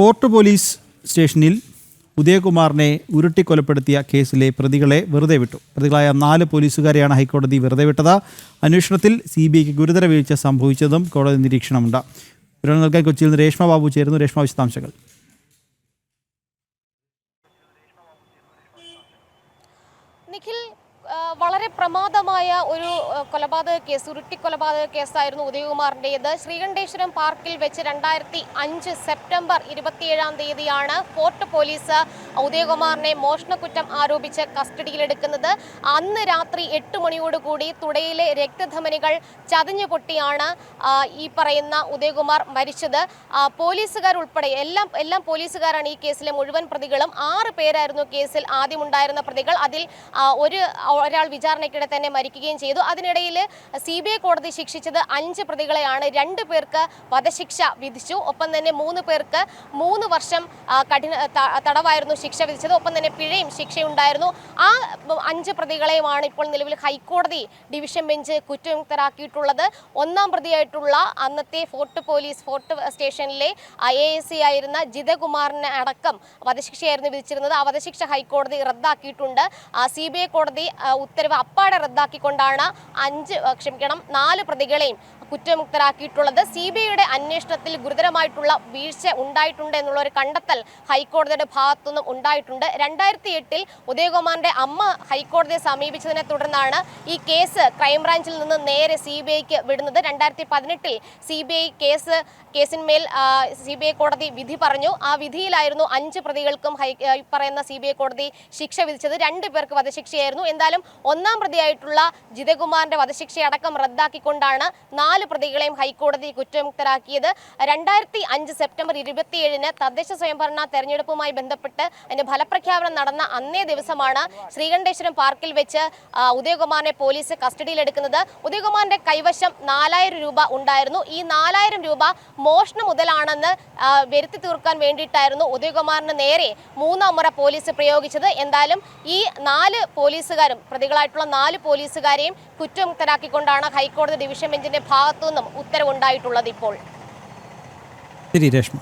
Fort police സ്റ്റേഷനിൽ ഉദയകുമാറിനെ ഉരുട്ടിക്കൊലപ്പെടുത്തിയ കേസിലെ പ്രതികളെ വെറുതെ വിട്ടു. പ്രതികളായ നാല് പോലീസുകാരെയാണ് ഹൈക്കോടതി വെറുതെ വിട്ടത്. അന്വേഷണത്തിൽ സി ബി ഐക്ക് ഗുരുതര വീഴ്ച സംഭവിച്ചതും കോടതി നിരീക്ഷണമുണ്ട്. വിവരം നൽകാൻ കൊച്ചിയിൽ നിന്ന് രേഷ്മ ബാബു ചേരുന്നു. രേഷ്മ വിശദാംശങ്ങൾ. നിഖിൽ വളരെ പ്രമാദമായ ഒരു കൊലപാതക കേസ് ഉരുട്ടി കൊലപാതക കേസായിരുന്നു ഉദയകുമാറിന്റെത്. ശ്രീകണ്ഠേശ്വരം പാർക്കിൽ വെച്ച് രണ്ടായിരത്തി അഞ്ച് സെപ്റ്റംബർ ഇരുപത്തിയേഴാം തീയതിയാണ് ഫോർട്ട് പോലീസ് ഉദയകുമാറിനെ മോഷണക്കുറ്റം ആരോപിച്ച് കസ്റ്റഡിയിലെടുക്കുന്നത്. അന്ന് രാത്രി എട്ട് മണിയോടുകൂടി തുടയിലെ രക്തധമനികൾ ചതഞ്ഞു പൊട്ടിയാണ് ഈ പറയുന്ന ഉദയകുമാർ മരിച്ചത്. പോലീസുകാർ ഉൾപ്പെടെ എല്ലാം എല്ലാം പോലീസുകാരാണ് ഈ കേസിലെ മുഴുവൻ പ്രതികളും. ആറ് പേരായിരുന്നു കേസിൽ ആദ്യമുണ്ടായിരുന്ന പ്രതികൾ. അതിൽ ഒരു ഒരാൾ വിചാരണയ്ക്കിടെ തന്നെ മരിക്കുകയും ചെയ്തു. അതിനിടയിൽ സി ബി ഐ കോടതി ശിക്ഷിച്ചത് അഞ്ച് പ്രതികളെയാണ്. രണ്ട് പേർക്ക് വധശിക്ഷ വിധിച്ചു. ഒപ്പം തന്നെ മൂന്ന് പേർക്ക് മൂന്ന് വർഷം കഠിന തടവായിരുന്നു ശിക്ഷ വിധിച്ചത്. ഒപ്പം തന്നെ പിഴയും ശിക്ഷയുണ്ടായിരുന്നു. ആ അഞ്ച് പ്രതികളെയുമാണ് ഇപ്പോൾ നിലവിൽ ഹൈക്കോടതി ഡിവിഷൻ ബെഞ്ച് കുറ്റമുക്തരാക്കിയിട്ടുള്ളത് ഒന്നാം പ്രതിയായിട്ടുള്ള അന്നത്തെ ഫോർട്ട് പോലീസ് ഫോർട്ട് സ്റ്റേഷനിലെ എ എസ് സി ആയിരുന്ന ജിതകുമാറിന് അടക്കം വധശിക്ഷയായിരുന്നു വിധിച്ചിരുന്നത്. ആ വധശിക്ഷ ഹൈക്കോടതി റദ്ദാക്കിയിട്ടുണ്ട്. സി ബി ഐ കോടതി ഉത്തരവ് അപ്പാടെ റദ്ദാക്കിക്കൊണ്ടാണ് അഞ്ച് ക്ഷമിക്കണം നാല് പ്രതികളെയും കുറ്റമുക്തരാക്കിയിട്ടുള്ളത്. സി ബി ഐയുടെ അന്വേഷണത്തിൽ ഗുരുതരമായിട്ടുള്ള വീഴ്ച ഉണ്ടായിട്ടുണ്ട് എന്നുള്ള ഒരു കണ്ടെത്തൽ ഹൈക്കോടതിയുടെ ഭാഗത്തുനിന്നും ഉണ്ടായിട്ടുണ്ട്. രണ്ടായിരത്തി എട്ടിൽ ഉദയകുമാറിന്റെ അമ്മ ഹൈക്കോടതിയെ സമീപിച്ചതിനെ തുടർന്നാണ് ഈ കേസ് ക്രൈംബ്രാഞ്ചിൽ നിന്ന് നേരെ സി ബി ഐക്ക് വിടുന്നത്. രണ്ടായിരത്തി പതിനെട്ടിൽ സി ബി ഐ കേസ് കേസിന്മേൽ സി ബി ഐ കോടതി വിധി പറഞ്ഞു. ആ വിധിയിലായിരുന്നു അഞ്ച് പ്രതികൾക്കും ഹൈ പറയുന്ന സി ബി ഐ കോടതി ശിക്ഷ വിധിച്ചത്. രണ്ട് പേർക്ക് വധശിക്ഷയായിരുന്നു. എന്തായാലും ഒന്നാം പ്രതിയായിട്ടുള്ള ജിതകുമാറിന്റെ വധശിക്ഷയടക്കം റദ്ദാക്കിക്കൊണ്ടാണ് നാല് പ്രതികളെയും ഹൈക്കോടതി കുറ്റമുക്തരാക്കിയത് രണ്ടായിരത്തി അഞ്ച് സെപ്റ്റംബർ ഇരുപത്തിയേഴിന് തദ്ദേശ സ്വയംഭരണ തെരഞ്ഞെടുപ്പുമായി ബന്ധപ്പെട്ട് അതിന്റെ ഫലപ്രഖ്യാപനം നടന്ന അന്നേ ദിവസമാണ് ശ്രീകണ്ഠേശ്വരം പാർക്കിൽ വെച്ച് ഉദയകുമാറിനെ പോലീസ് കസ്റ്റഡിയിലെടുക്കുന്നത്. ഉദയകുമാറിന്റെ കൈവശം നാലായിരം രൂപ ഉണ്ടായിരുന്നു. ഈ നാലായിരം രൂപ മോഷണം മുതലാണെന്ന് വരുത്തി തീർക്കാൻ വേണ്ടിയിട്ടായിരുന്നു ഉദയകുമാറിന് നേരെ മൂന്നാം മുറ പോലീസ് പ്രയോഗിച്ചത്. എന്തായാലും ഈ നാല് പോലീസുകാരും പ്രതികളായിട്ടുള്ള നാല് പോലീസുകാരെയും കുറ്റമുക്തരാക്കിക്കൊണ്ടാണ് ഹൈക്കോടതി ഡിവിഷൻ ബെഞ്ചിന്റെ ഭാഗത്തു നിന്നും ഉത്തരവുണ്ടായിട്ടുള്ളത് ഇപ്പോൾ. ശരി രേഷ്മ.